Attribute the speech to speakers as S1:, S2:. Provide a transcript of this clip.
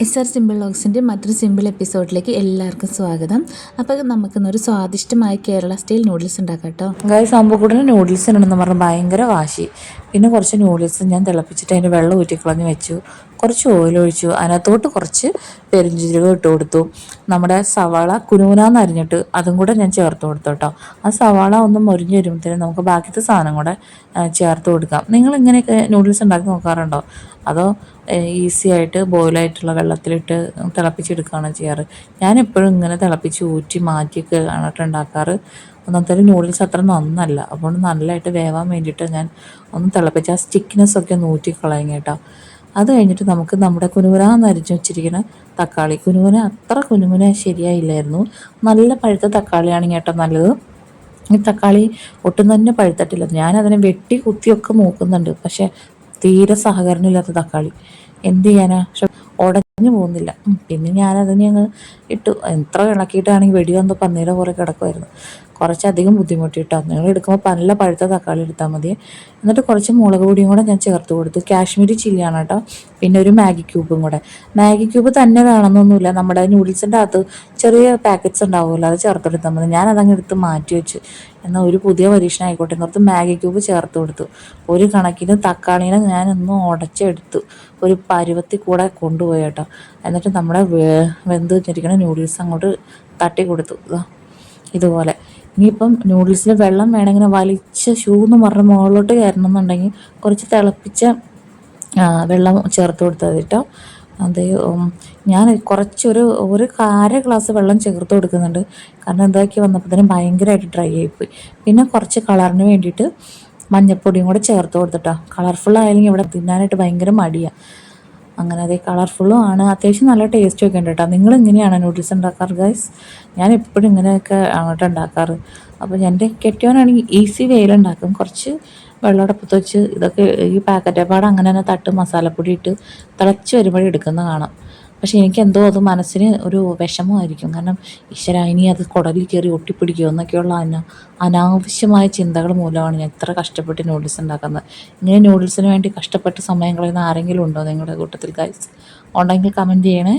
S1: S are simple ലോഗ്സിന്റെ മറ്റൊരു simple എപ്പിസോഡിലേക്ക് എല്ലാവർക്കും സ്വാഗതം. അപ്പോൾ നമുക്കിന്നൊരു സ്വാദിഷ്ടമായ കേരള സ്റ്റൈൽ നൂഡിൽസ് ഉണ്ടാക്കാം കേട്ടോ.
S2: അമ്പുകൂടിന് നൂഡിൽസ് ഉണ്ടെന്ന് പറഞ്ഞാൽ ഭയങ്കര വാശി. പിന്നെ കുറച്ച് നൂഡിൽസ് ഞാൻ തിളപ്പിച്ചിട്ട് അതിന്റെ വെള്ളം ഊറ്റിക്കളഞ്ഞ് വെച്ചു. കുറച്ച് ഓയിൽ ഒഴിച്ചു. അതിനകത്തോട്ട് കുറച്ച് പെരിഞ്ചീരകം ഇട്ട് കൊടുത്തു. നമ്മുടെ സവാള കുനുകുനാന്ന് അരിഞ്ഞിട്ട് അതും കൂടെ ഞാൻ ചേർത്ത് കൊടുത്തു കേട്ടോ ആ സവാള ഒന്ന് മുരിഞ്ഞ് വരുമ്പോഴത്തേനും നമുക്ക് ബാക്കിയത്തെ സാധനം കൂടെ ചേർത്ത് കൊടുക്കാം. നിങ്ങൾ ഇങ്ങനെയൊക്കെ നൂഡിൽസ് ഉണ്ടാക്കി നോക്കാറുണ്ടോ? അതോ ഈസി ആയിട്ട് ബോയിലായിട്ടുള്ള വെള്ളത്തിലിട്ട് തിളപ്പിച്ചെടുക്കുകയാണ് ചെയ്യാറ്? ഞാൻ എപ്പോഴും ഇങ്ങനെ തിളപ്പിച്ച് ഊറ്റി മാറ്റിയൊക്കെ ആണിട്ട് ഉണ്ടാക്കാറ്. ഒന്നാമത്തെ നൂഡിൽസ് അത്ര നന്നല്ല. അപ്പോൾ നല്ലതായിട്ട് വേവാൻ വേണ്ടിയിട്ട് ഞാൻ ഒന്ന് തിളപ്പിച്ച് ആ സ്റ്റിക്നെസ് ഒക്കെ ഒന്ന് ഊറ്റി കളയും കേട്ടോ. അത് കഴിഞ്ഞിട്ട് നമുക്ക് നമ്മുടെ കുനുകുനാന്ന് നരിഞ്ഞു വെച്ചിരിക്കുന്ന തക്കാളി. കുനുകുന അത്ര കുനുകുന ശരിയായില്ലായിരുന്നു. നല്ല പഴുത്ത തക്കാളിയാണ് കേട്ടോ നല്ലത്. ഈ തക്കാളി ഒട്ടും തന്നെ പഴുത്തിട്ടില്ല. ഞാൻ അതിനെ വെട്ടി കുത്തിയൊക്കെ നോക്കുന്നുണ്ട്. പക്ഷെ തീരെ സഹകരണമില്ലാത്ത തക്കാളി. എന്ത് ചെയ്യാനാ? പക്ഷെ ഉടഞ്ഞു പോകുന്നില്ല. പിന്നെ ഞാനതിനെ അങ്ങ് ഇട്ടു. എത്ര ഇളക്കിയിട്ടാണെങ്കിൽ വെടി വന്ന് പന്നീരെ കുറേ കിടക്കുമായിരുന്നു കുറച്ചധികം ബുദ്ധിമുട്ടി കേട്ടോ നിങ്ങൾ എടുക്കുമ്പോൾ നല്ല പഴുത്ത തക്കാളി എടുത്താൽ മതി. എന്നിട്ട് കുറച്ച് മുളക് പൊടിയും കൂടെ ഞാൻ ചേർത്ത് കൊടുത്തു. കാശ്മീരി ചില്ലിയാണ് കേട്ടോ. പിന്നെ ഒരു മാഗി ക്യൂബും കൂടെ. മാഗി ക്യൂബ് തന്നെ വേണമെന്നൊന്നുമില്ല. നമ്മുടെ നൂഡിൽസിന്റെ അകത്ത് ചെറിയ പാക്കറ്റ്സ് ഉണ്ടാവുമല്ലോ അത് ചേർത്തെടുത്താൽ മതി. ഞാൻ അതങ്ങ് എടുത്ത് മാറ്റി വെച്ചു. എന്നാൽ ഒരു പുതിയ പരീക്ഷണം ആയിക്കോട്ടെ എന്നോർത്ത് മാഗി ക്യൂബ് ചേർത്ത് കൊടുത്തു. ഒരു കണക്കിന് തക്കാളീനെ ഞാനൊന്ന് ഉടച്ചെടുത്തു. ഒരു പരുവത്തിൽ കൂടെ കൊണ്ടുപോയി കേട്ടോ. എന്നിട്ട് നമ്മുടെ വെന്ത് വെച്ചിരിക്കുന്ന നൂഡിൽസ് അങ്ങോട്ട് തട്ടി കൊടുത്തു. ഇതുപോലെ. ഇനിയിപ്പം നൂഡിൽസിൽ വെള്ളം വേണമെങ്കിൽ വലിച്ച ഷൂ എന്ന് പറഞ്ഞ് മുകളിലോട്ട് കയറണം എന്നുണ്ടെങ്കിൽ കുറച്ച് തിളപ്പിച്ച വെള്ളം ചേർത്ത് കൊടുത്താൽ കേട്ടോ അത് ഞാൻ കുറച്ചൊരു ഒരു കാര ഗ്ലാസ് വെള്ളം ചേർത്ത് കൊടുക്കുന്നുണ്ട്. കാരണം എന്താക്കി വന്നപ്പോഴത്തേനും ഭയങ്കരമായിട്ട് ഡ്രൈ ആയിപ്പോയി. പിന്നെ കുറച്ച് കളറിന് വേണ്ടിയിട്ട് മഞ്ഞപ്പൊടിയും കൂടെ ചേർത്ത് കൊടുത്തിട്ടോ. കളർഫുൾ ഇവിടെ തിന്നാനായിട്ട് ഭയങ്കര മടിയാണ് അങ്ങനെ അതേ കളർഫുള്ളും ആണ്. അത്യാവശ്യം നല്ല ടേസ്റ്റും ഒക്കെ ഉണ്ട് കേട്ടോ. നിങ്ങൾ ഇങ്ങനെയാണ് നൂഡിൽസ് ഉണ്ടാക്കാറ് ഗൈസ് ഞാൻ എപ്പോഴും ഇങ്ങനെയൊക്കെ അങ്ങോട്ട് ഉണ്ടാക്കാറ്. അപ്പോൾ എന്റെ കെട്ടിയവനാണെങ്കിൽ ഈസി വെയിലുണ്ടാക്കും കുറച്ച് വെള്ളമടപ്പത്ത് വെച്ച് ഇതൊക്കെ ഈ പാക്കറ്റ് പാട് അങ്ങനെ തന്നെ തട്ട് മസാലപ്പൊടി ഇട്ട് തിളച്ച് വരുമ്പോഴേ കാണാം. പക്ഷെ എനിക്ക് എന്തോ അത് മനസ്സിന് ഒരു വിഷമമായിരിക്കും. കാരണം ഈശ്വര ഇനി അത് കുടലിൽ കയറി ഒട്ടിപ്പിടിക്കുമോ എന്നൊക്കെയുള്ള അന അനാവശ്യമായ ചിന്തകൾ മൂലമാണ് ഞാൻ ഇത്ര കഷ്ടപ്പെട്ട് നൂഡിൽസ് ഉണ്ടാക്കുന്നത്. ഇങ്ങനെ നൂഡിൽസിന് വേണ്ടി കഷ്ടപ്പെട്ട സമയം കളയുന്ന ആരെങ്കിലും ഉണ്ടോ നിങ്ങളുടെ കൂട്ടത്തിൽ ഗൈസ് ഉണ്ടെങ്കിൽ കമന്റ് ചെയ്യണേ.